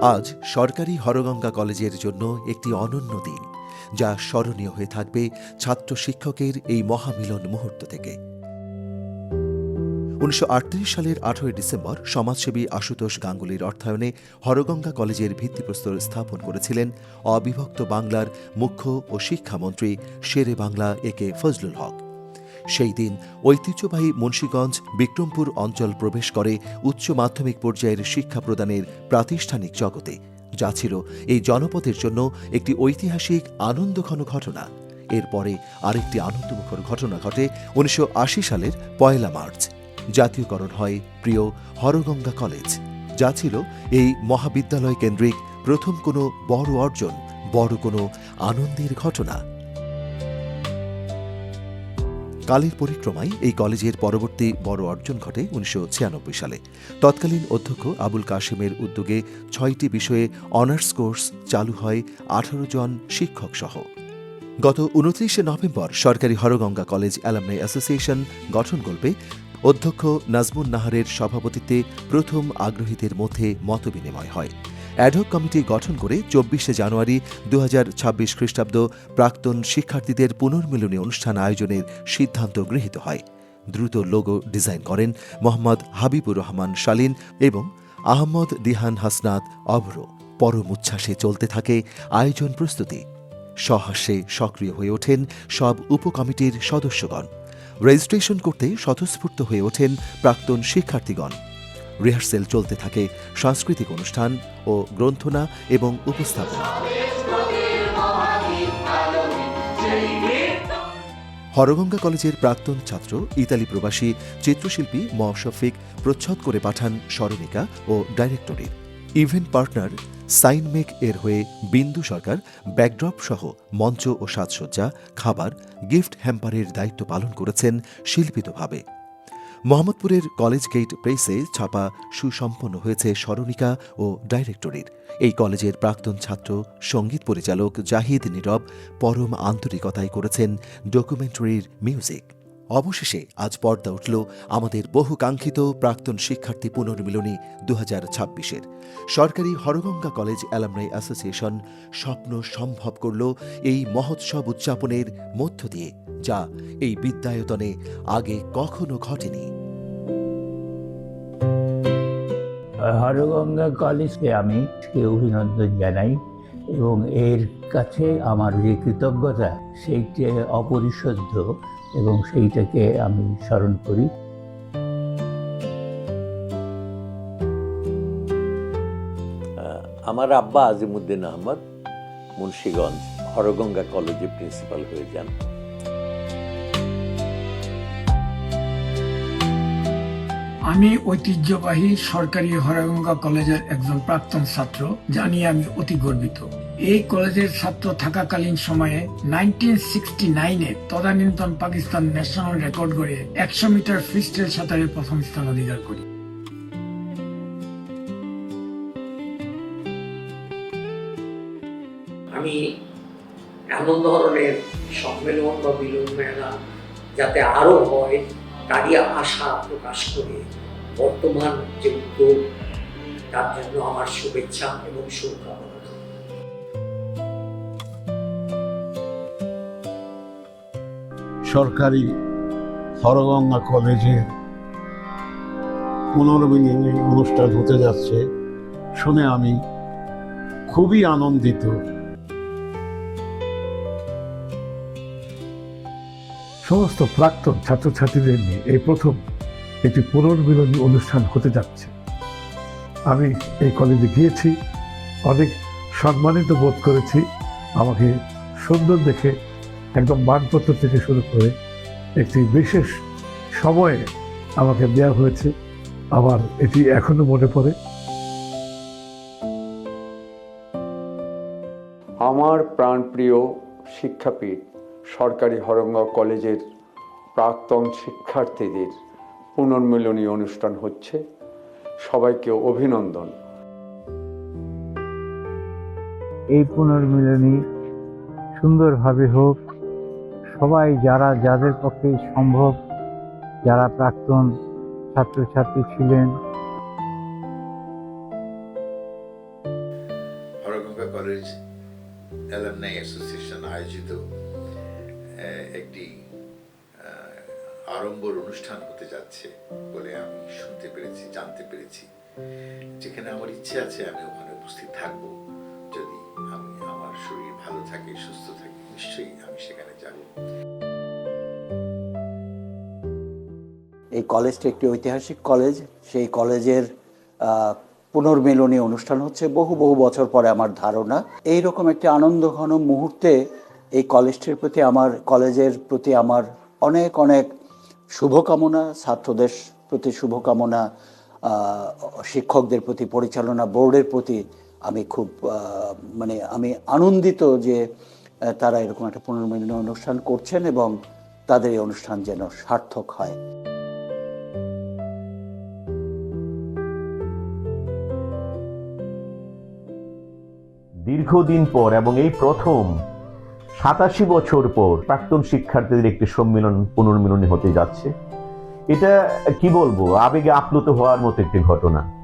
আজ সরকারি হরগঙ্গা কলেজের জন্য একটি অনন্য দিন, যা স্মরণীয় হয়ে থাকবে ছাত্র শিক্ষকের এই মহামিলন মুহূর্ত থেকে। উনিশশো আটত্রিশ সালের আঠেরোই ডিসেম্বর সমাজসেবী আশুতোষ গাঙ্গুলির অর্থায়নে হরগঙ্গা কলেজের ভিত্তিপ্রস্তর স্থাপন করেছিলেন অবিভক্ত বাংলার মুখ্য ও শিক্ষামন্ত্রী শেরে বাংলা এ কে ফজলুল হক। সেই দিন ঐতিহ্যবাহী মুন্সীগঞ্জ বিক্রমপুর অঞ্চল প্রবেশ করে উচ্চ মাধ্যমিক পর্যায়ের শিক্ষা প্রদানের প্রাতিষ্ঠানিক জগতে, যা ছিল এই জনপদের জন্য একটি ঐতিহাসিক আনন্দঘন ঘটনা। এরপরে আরেকটি আনন্দমুখর ঘটনা ঘটে উনিশশো আশি সালের পয়লা মার্চ। জাতীয়করণ হয় প্রিয় হরগঙ্গা কলেজ, যা ছিল এই মহাবিদ্যালয় কেন্দ্রিক প্রথম কোনো বড় অর্জন, বড় কোনো আনন্দের ঘটনা। কালের পরিক্রমায় এই কলেজের পরবর্তী বড় অর্জন ঘটে উনিশশো ছিয়ানব্বই সালে। তৎকালীন অধ্যক্ষ আবুল কাশিমের উদ্যোগে ছয়টি বিষয়ে অনার্স কোর্স চালু হয় আঠারো জন শিক্ষক সহ গত উনত্রিশে নভেম্বর সরকারি হরগঙ্গা কলেজ অ্যালামনাই অ্যাসোসিয়েশন গঠন করবে। অধ্যক্ষ নাজমুন নাহারের সভাপতিত্বে প্রথম আগ্রহীদের মধ্যে মতবিনিময় হয়। অ্যাডহক কমিটি গঠন করে চব্বিশে জানুয়ারি দু খ্রিস্টাব্দ প্রাক্তন শিক্ষার্থীদের পুনর্মিলনী অনুষ্ঠান আয়োজনের সিদ্ধান্ত গৃহীত হয়। দ্রুত লোগো ডিজাইন করেন মোহাম্মদ হাবিবুর রহমান শালীন এবং আহমদ দিহান হাসনাত অভ্র পরম উচ্ছ্বাসে চলতে থাকে আয়োজন প্রস্তুতি। সহাস্যে সক্রিয় হয়ে ওঠেন সব উপকমিটির সদস্যগণ। রেজিস্ট্রেশন করতে স্বতঃস্ফূর্ত হয়ে ওঠেন প্রাক্তন শিক্ষার্থীগণ। রিহার্সেল চলতে থাকে সাংস্কৃতিক অনুষ্ঠান ও গ্রন্থনা এবং উপস্থাপনা। হরগঙ্গা কলেজের প্রাক্তন ছাত্র, ইতালি প্রবাসী, চিত্রশিল্পী ম শফিক প্রচ্ছদ করে পাঠান স্মরণিকা ও ডাইরেক্টরির ইভেন্ট পার্টনার সাইনমেক এর হয়ে বিন্দু সরকার, ব্যাকড্রপ সহ মঞ্চ ও সাজসজ্জা, খাবার, গিফট হ্যাম্পারের দায়িত্ব পালন করেছেন শিল্পিতভাবে মোহাম্মদপুরের কলেজ গেট প্রেসে ছাপা সুসম্পন্ন হয়েছে স্মরণিকা ও ডাইরেক্টরির। এই কলেজের প্রাক্তন ছাত্র, সংগীত পরিচালক জাহিদ নীরব পরম আন্তরিকতায় করেছেন ডকুমেন্টারির মিউজিক। অবশেষে আজ পর্দা উঠল আমাদের বহু কাঙ্ক্ষিত প্রাক্তন শিক্ষার্থী পুনর্মিলনী দু হাজার ছাব্বিশের। সরকারি হরগঙ্গা কলেজ অ্যালামনাই অ্যাসোসিয়েশন স্বপ্ন সম্ভব করল এই মহোৎসব উদযাপনের মধ্য দিয়ে, যা এই বিদ্যায়তনে আগে কখনো ঘটেনি। হরগঙ্গা কলেজকে আমি অভিনন্দন জানাই। এবং এর কাছে আমার যে কৃতজ্ঞতা, সেইটা অপরিশুদ্ধ এবং সেইটাকে আমি স্মরণ করি। আমার আব্বা আজিমুদ্দিন আহমদ, মুন্সীগঞ্জ, হরগঙ্গা কলেজে প্রিন্সিপাল হয়ে যান। আমি ঐতিহ্যবাহী সরকারি হরগঙ্গা কলেজের একজন প্রাক্তন ছাত্র জানি আমি অতি গর্বিত। এই কলেজের ছাত্র থাকাকালীন সময়ে নাইনটিন সিক্সটি নাইনে তদানীন্তন পাকিস্তান ন্যাশনাল রেকর্ড করে একশো মিটার ফ্রিস্টাইল সাঁতারে প্রথম স্থান অধিকার করি। আমি এমন ধরনের সম্মেলন বা মেলা যাতে আরও হয় তারই আশা প্রকাশ করে বর্তমান যে উদ্যোগ, তার জন্য আমার শুভেচ্ছা এবং শুভকামনা। সরকারি হরগঙ্গা কলেজে পুনর্মিলনী অনুষ্ঠান হতে যাচ্ছে। শুনে আমি খুবই আনন্দিত। সমস্ত প্রাক্তন ছাত্রছাত্রীদের নিয়ে এই প্রথম একটি পুনর্মিলনী অনুষ্ঠান হতে যাচ্ছে। আমি এই কলেজে গিয়েছি, অনেক সম্মানিত বোধ করেছি। আমাকে সুন্দর দেখে একদম মানপত্র থেকে শুরু করে একটি বিশেষ সময়ে আমাকে দেওয়া হয়েছে। আমার এটি এখনও মনে পড়ে। আমার প্রাণপ্রিয় শিক্ষাপীঠ সরকারি হরঙ্গা কলেজের প্রাক্তন শিক্ষার্থীদের পুনর্মিলনী অনুষ্ঠান হচ্ছে। সবাইকে অভিনন্দন। এই পুনর্মিলনী সুন্দরভাবে হোক সবাই যারা যাদের পক্ষে সম্ভব যারা প্রাক্তন ছাত্রছাত্রী ছিলেন। কলেজ অ্যালামনাই অ্যাসোসিয়েশন আয়োজিত একটি আড়ম্বর অনুষ্ঠান হতে যাচ্ছে বলে আমি শুনতে পেরেছি, জানতে পেরেছি। যেখানে আমার ইচ্ছে আছে আমি ওখানে উপস্থিত থাকব। যদি আমি, আমার শরীর ভালো থাকে, সুস্থ থাকে, নিশ্চয়ই আমি সেখানে যাব। এই কলেজটি একটি ঐতিহাসিক কলেজ। সেই কলেজের পুনর্মিলনী অনুষ্ঠান হচ্ছে বহু বহু বছর পরে আমার ধারণা। এই রকম একটি আনন্দঘন মুহূর্তে এই কলেজটির প্রতি আমার, কলেজের প্রতি আমার অনেক অনেক শুভকামনা, ছাত্রদের প্রতি শুভকামনা শিক্ষকদের প্রতি পরিচালনা বোর্ডের প্রতি আমি খুব মানে আমি আনন্দিত যে তারা এরকম একটা পুনর্মিলনী অনুষ্ঠান করছেন এবং তাদের এই অনুষ্ঠান যেন সার্থক হয়। দীর্ঘদিন পর এবং এই প্রথম সাতাশি বছর পর প্রাক্তন শিক্ষার্থীদের একটি সম্মেলন পুনর্মিলনী হতে যাচ্ছে। এটা কি বলব? আবেগে আপ্লুত হওয়ার মতো একটি ঘটনা।